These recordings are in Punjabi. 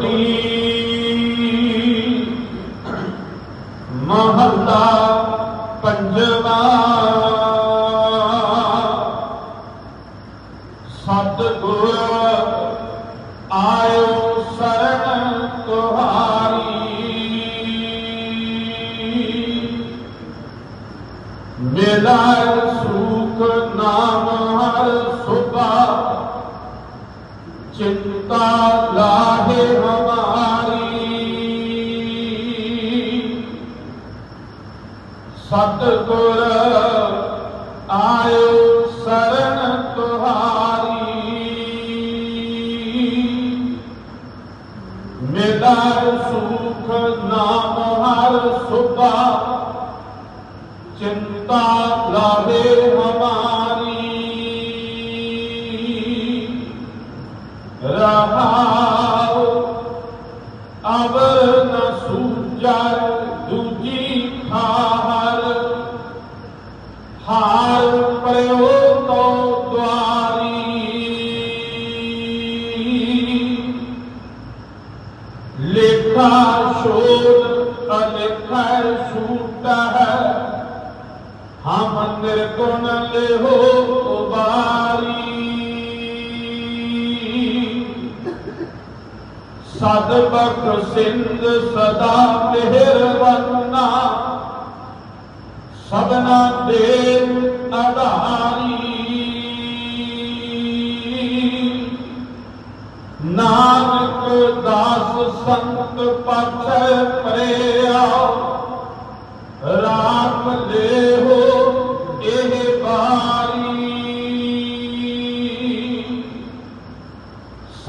ਛੋਟੀ ਮਹੱਲਾ ਪੰਜਵਾ। ਸਤ ਗੁਰ ਆਇਓ ਸਰਣ ਤੁਹਾਰੀ। ਮਿਲਾ ਸੁਖ ਨਾਮ ਹਰਿ ਚਿੰਤਾ ਲਾਹੇ ਹਮਾਰੀ। ਸਤਿਗੁਰ ਆਇਓ ਸਰਣ ਤੁਹਾਰੀ। ਮਿਲਾ ਸੁਖ ਨਾਮ ਹਰ ਸੁਭਾ। ਚਿੰਤਾ ਲਾਵੇ ਹਮਾਰੀ। ਰਹਾਉ ਅਵਰ ਨ ਸੂਜੈ ਦੂਜੀ ਖਾਰ ਹਾਰ ਪਰਿਓ ਤੋ ਦੁਆਰੀ। ਲੇਖਾ ਸ਼ੋਧ ਅਲੇਖਾ ਛੂਟਾ ਹੈ ਹਮ ਨਿਰਗੁਣ ਲਿਹੋ ਉਬਾਰੀ। ਸਦ ਬਖ ਸਿੰਧ ਸਦਾ ਮਿਹਰਵੰਨਾ ਸਬਨਾ ਦੇ ਅਧਾਰੀ। ਨਾਨਕ ਦਾਸ ਸੰਤ ਪਾਛੈ ਪਰਿਆ ਰਾਮ ਲੇਹੋ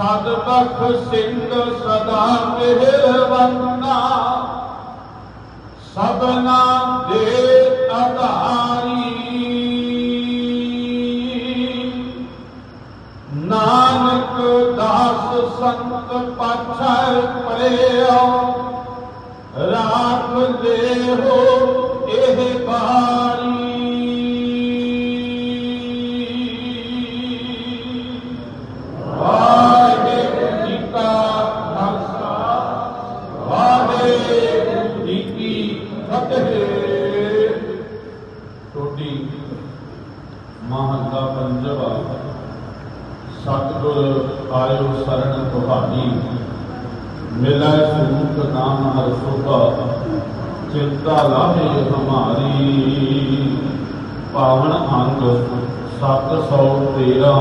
ਸਦ ਸਿੰਘ ਸਿੰਧ ਸਦਾ ਮਿਹਰਵੰਨਾ ਸਬਨਾ ਦੇ ਆਧਾਰੀ ਨਾਨਕ ਦਾਸ ਸੰਤ ਪਾਛੈ ਪਰਿਆ ਫਤਿਹ ਟੋਟੀ ਮਹੱਲਾ ਪੰਜਵਾ ਸਤਿਗੁਰ ਆਇਓ ਸਰਣ ਤੁਹਾਡੀ। ਮਿਲੈ ਸੂਤ ਨਾਮ ਹਰ ਸੁਭਾ, ਚਿੰਤਾ ਲਾਹੇ ਹਮਾਰੀ। ਪਾਵਨ ਅੰਗ 713